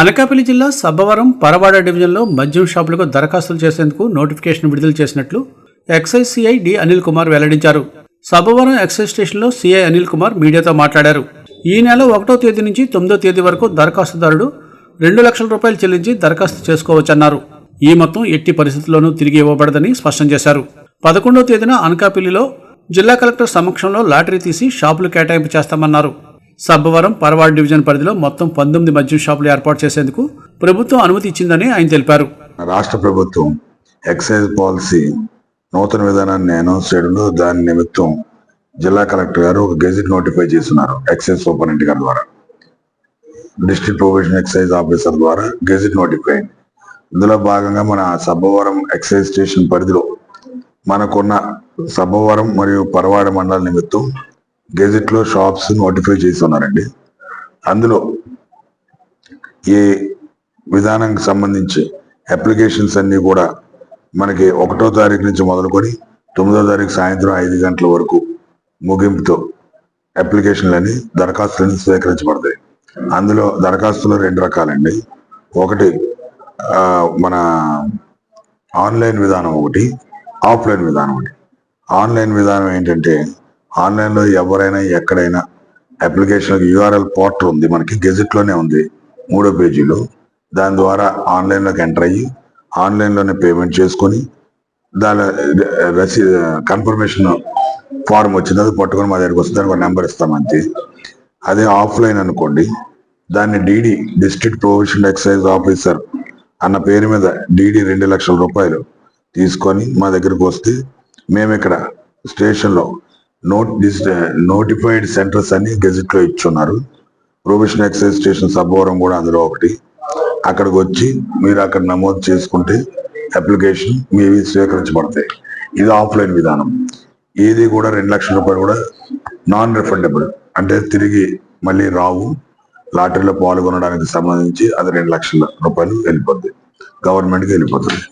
అనకాపల్లి జిల్లా సబ్బవరం పరవాడ డివిజన్లో మద్యం షాపులకు దరఖాస్తులు చేసేందుకు నోటిఫికేషన్ విడుదల చేసినట్లు excise CI D Anil Kumar వెల్లడించారు. సబ్బవరం ఎక్సైజ్ స్టేషన్లో సిఐ అనిల్ కుమార్ మీడియాతో మాట్లాడారు. ఈ నెల ఒకటో తేదీ నుంచి తొమ్మిదో తేదీ వరకు దరఖాస్తుదారుడు రెండు లక్షల రూపాయలు చెల్లించి దరఖాస్తు చేసుకోవచ్చన్నారు. ఈ మొత్తం ఎట్టి పరిస్థితుల్లోనూ తిరిగి ఇవ్వబడదని స్పష్టం చేశారు. పదకొండో తేదీన అనకాపల్లిలో జిల్లా కలెక్టర్ సమక్షంలో లాటరీ తీసి షాపులు కేటాయింపు చేస్తామన్నారు. సబ్బవరం పరవాడ డివిజన్ పరిధిలో మొత్తం పంతొమ్మిది మద్యం షాపులు ఏర్పాటు చేసేందుకు ప్రభుత్వం అనుమతి ఇచ్చిందని ఆయన తెలిపారు. రాష్ట్ర ప్రభుత్వం ఎక్సైజ్ పాలసీ నూతన విధానాన్ని అనౌన్స్ చేయడంలో దాని నిమిత్తం జిల్లా కలెక్టర్ గారు ఒక గెజిట్ నోటిఫై చేస్తున్నారు ఎక్సైజ్ సూపరింటెండెంట్ గారి ద్వారా. డిస్ట్రిక్ట్ ప్రొవిజన్ ఎక్సైజ్ ఆఫీసర్ ద్వారా గెజిట్ నోటిఫై ఇందులో భాగంగా మన సబ్బవరం ఎక్సైజ్ స్టేషన్ పరిధిలో మనకున్న సబ్బవరం మరియు పరవాడ మండల నిమిత్తం గెజెట్లో షాప్స్ నోటిఫై చేసి ఉన్నారండి అందులో ఈ విధానానికి సంబంధించి అప్లికేషన్స్ అన్నీ కూడా మనకి ఒకటో తారీఖు నుంచి మొదలుకొని తొమ్మిదో తారీఖు సాయంత్రం ఐదు గంటల వరకు ముగింపుతో అప్లికేషన్లని దరఖాస్తులను స్వీకరించబడతాయి. అందులో దరఖాస్తులు రెండు రకాలండి. ఒకటి మన ఆన్లైన్ విధానం ఒకటి ఆఫ్లైన్ విధానం ఒకటి. ఆన్లైన్ విధానం ఏంటంటే ఆన్లైన్లో ఎవరైనా ఎక్కడైనా అప్లికేషన్ యూఆర్ఎల్ పోర్టర్ ఉంది మనకి గెజిట్లోనే ఉంది మూడో పేజీలో. దాని ద్వారా ఆన్లైన్లోకి ఎంటర్ అయ్యి ఆన్లైన్లోనే పేమెంట్ చేసుకొని దాని రసీ కన్ఫర్మేషన్ ఫార్మ్ వచ్చింది అది పట్టుకొని మా దగ్గరికి వస్తుంది దానికి ఒక నెంబర్ ఇస్తాం అంతే. అదే ఆఫ్లైన్ అనుకోండి దాన్ని DD district provision excise officer అన్న పేరు మీద డీడీ రెండు లక్షల రూపాయలు తీసుకొని మా దగ్గరకు వస్తే మేము ఇక్కడ స్టేషన్లో నోట్ నోటిఫైడ్ సెంటర్స్ అన్ని గెజిట్లో ఇచ్చున్నారు. ప్రొఫెషనల్ ఎక్సైజ్ స్టేషన్ సబ్బవరం కూడా అందులో ఒకటి. అక్కడికి వచ్చి మీరు అక్కడ నమోదు చేసుకుంటే అప్లికేషన్ మీవి స్వీకరించబడతాయి. ఇది ఆఫ్లైన్ విధానం. ఏది కూడా రెండు లక్షల రూపాయలు కూడా నాన్ రిఫండబుల్ అంటే తిరిగి మళ్ళీ రావు. లాటరీలో పాల్గొనడానికి సంబంధించి అది రెండు లక్షల రూపాయలు వెళ్ళిపోద్ది. గవర్నమెంట్కి వెళ్ళిపోతుంది.